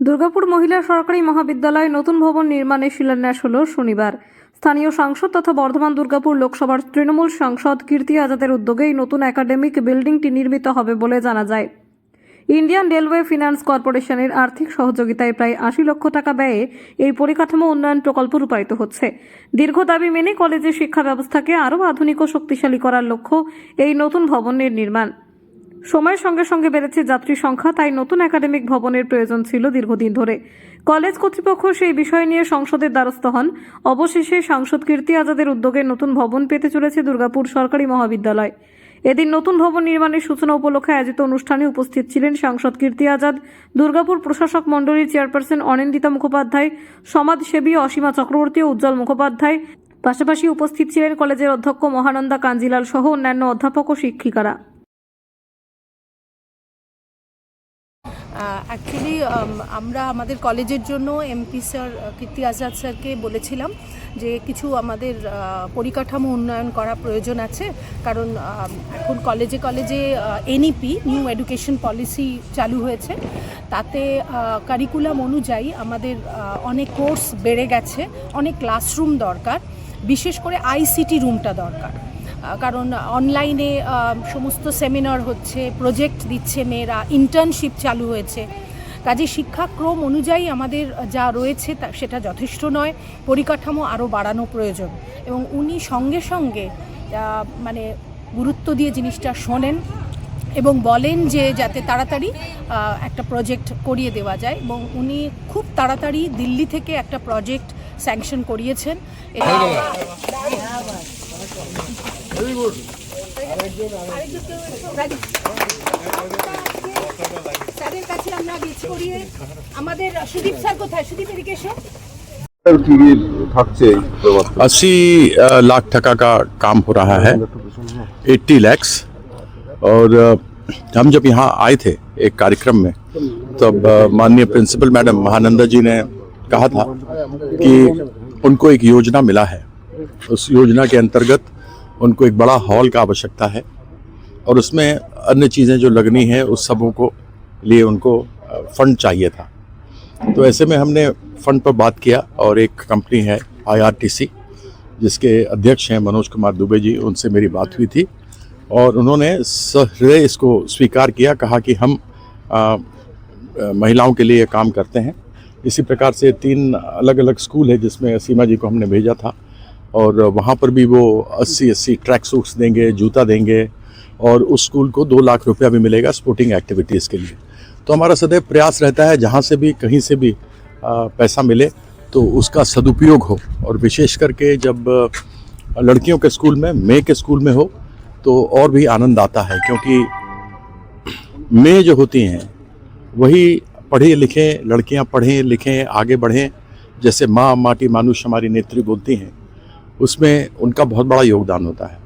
দুর্গাপুর মহিলা সরকারি মহাবিদ্যালয়ে নতুন ভবন নির্মাণের শিলান্যাস হল শনিবার। স্থানীয় সাংসদ তথা বর্ধমান দুর্গাপুর লোকসভার তৃণমূল সাংসদ কীর্তি আজাদের উদ্যোগে নতুন একাডেমিক বিল্ডিংটি নির্মিত হবে বলে জানা যায়। ইন্ডিয়ান রেলওয়ে ফিনান্স কর্পোরেশনের আর্থিক সহযোগিতায় প্রায় আশি লক্ষ টাকা ব্যয়ে এই পরিকাঠামো উন্নয়ন প্রকল্প রূপায়িত হচ্ছে। দীর্ঘ দাবি মেনে কলেজের শিক্ষা ব্যবস্থাকে আরও আধুনিক ও শক্তিশালী করার লক্ষ্য এই নতুন ভবনের নির্মাণ। সময়ের সঙ্গে সঙ্গে বেড়েছে যাত্রী সংখ্যা, তাই নতুন একাডেমিক ভবনের প্রয়োজন ছিল দীর্ঘদিন ধরে। কলেজ কর্তৃপক্ষ সেই বিষয় নিয়ে সংসদের দ্বারস্থ হন। অবশেষে সাংসদ কীর্তি আজাদের উদ্যোগে নতুন ভবন পেতে চলেছে দুর্গাপুর সরকারি মহাবিদ্যালয়। এদিন নতুন ভবন নির্মাণের সূচনা উপলক্ষে আয়োজিত অনুষ্ঠানে উপস্থিত ছিলেন সাংসদ কীর্তি আজাদ, দুর্গাপুর প্রশাসক মণ্ডলীর চেয়ারপারসন অনিন্দিতা মুখোপাধ্যায়, সমাজসেবী অসীমা চক্রবর্তী ও উজ্জ্বল মুখোপাধ্যায়। পাশাপাশি উপস্থিত ছিলেন কলেজের অধ্যক্ষ মহানন্দা কাঞ্জিলাল সহ অন্যান্য অধ্যাপক ও শিক্ষিকারা। অ্যাকচুয়ালি আমরা আমাদের কলেজের জন্য এমপি স্যার কীর্তি আজাদ স্যারকে বলেছিলাম যে কিছু আমাদের পরিকাঠামো উন্নয়ন করা প্রয়োজন আছে। কারণ এখন কলেজে কলেজে এনইপি নিউ এডুকেশন পলিসি চালু হয়েছে। তাতে কারিকুলাম অনুযায়ী আমাদের অনেক কোর্স বেড়ে গেছে। অনেক ক্লাসরুম দরকার। বিশেষ করে আইসিটি রুমটা দরকার। কারণ অনলাইনে সমস্ত সেমিনার হচ্ছে প্রজেক্ট দিচ্ছে মেয়েরা ইন্টার্নশিপ চালু হয়েছে। কাজে শিক্ষাক্রম অনুযায়ী আমাদের যা রয়েছে তা সেটা যথেষ্ট নয় পরিকাঠামো আরও বাড়ানো প্রয়োজন। এবং উনি সঙ্গে সঙ্গে মানে গুরুত্ব দিয়ে জিনিসটা শোনেন এবং বলেন যে যাতে তাড়াতাড়ি একটা প্রজেক্ট করিয়ে দেওয়া যায়। এবং উনি খুব তাড়াতাড়ি দিল্লি থেকে একটা প্রজেক্ট স্যাংশন করিয়েছেন। এটা স্যারের কাছে আমরা গেছি করিয়ে আমাদের সুদীপ স্যার কোথায় সুদীপ এদিকে এসো কি কি থাকছে এই ব্যাপারটা? अस्सी अ, लाख टका का काम हो रहा है एट्टी लैक्स और अ, हम जब यहाँ आए थे एक कार्यक्रम में तब अ, माननीय प्रिंसिपल मैडम महानंदा जी ने कहा था कि उनको एक योजना मिला है उस योजना के अंतर्गत उनको एक बड़ा हॉल का आवश्यकता है और उसमें अन्य चीज़ें जो लगनी है उस सबों को लिए उनको फंड चाहिए था। तो ऐसे में हमने फंड पर बात किया और एक कंपनी है आईआरटीसी जिसके अध्यक्ष हैं मनोज कुमार दुबे जी उनसे मेरी बात हुई थी और उन्होंने सहृदय इसको स्वीकार किया कहा कि हम आ, महिलाओं के लिए काम करते हैं। इसी प्रकार से तीन अलग अलग स्कूल है जिसमें सीमा जी को हमने भेजा था। और वहाँ पर भी वो अस्सी अस्सी ट्रैक सूट्स देंगे, जूता देंगे और उस स्कूल को दो लाख रुपया भी मिलेगा स्पोर्टिंग एक्टिविटीज़ के लिए। तो हमारा सदैव प्रयास रहता है, जहाँ से भी, कहीं से भी पैसा मिले तो उसका सदुपयोग हो और विशेष करके जब लड़कियों के स्कूल में, मे के स्कूल में हो तो और भी आनंद आता है क्योंकि मे जो होती हैं, वही पढ़े लिखें लड़कियाँ पढ़ें, लिखें, आगे बढ़ें, जैसे माँ, माटी मानुष हमारी नेत्री बोलती हैं। उसमें उनका बहुत बड़ा योगदान होता है।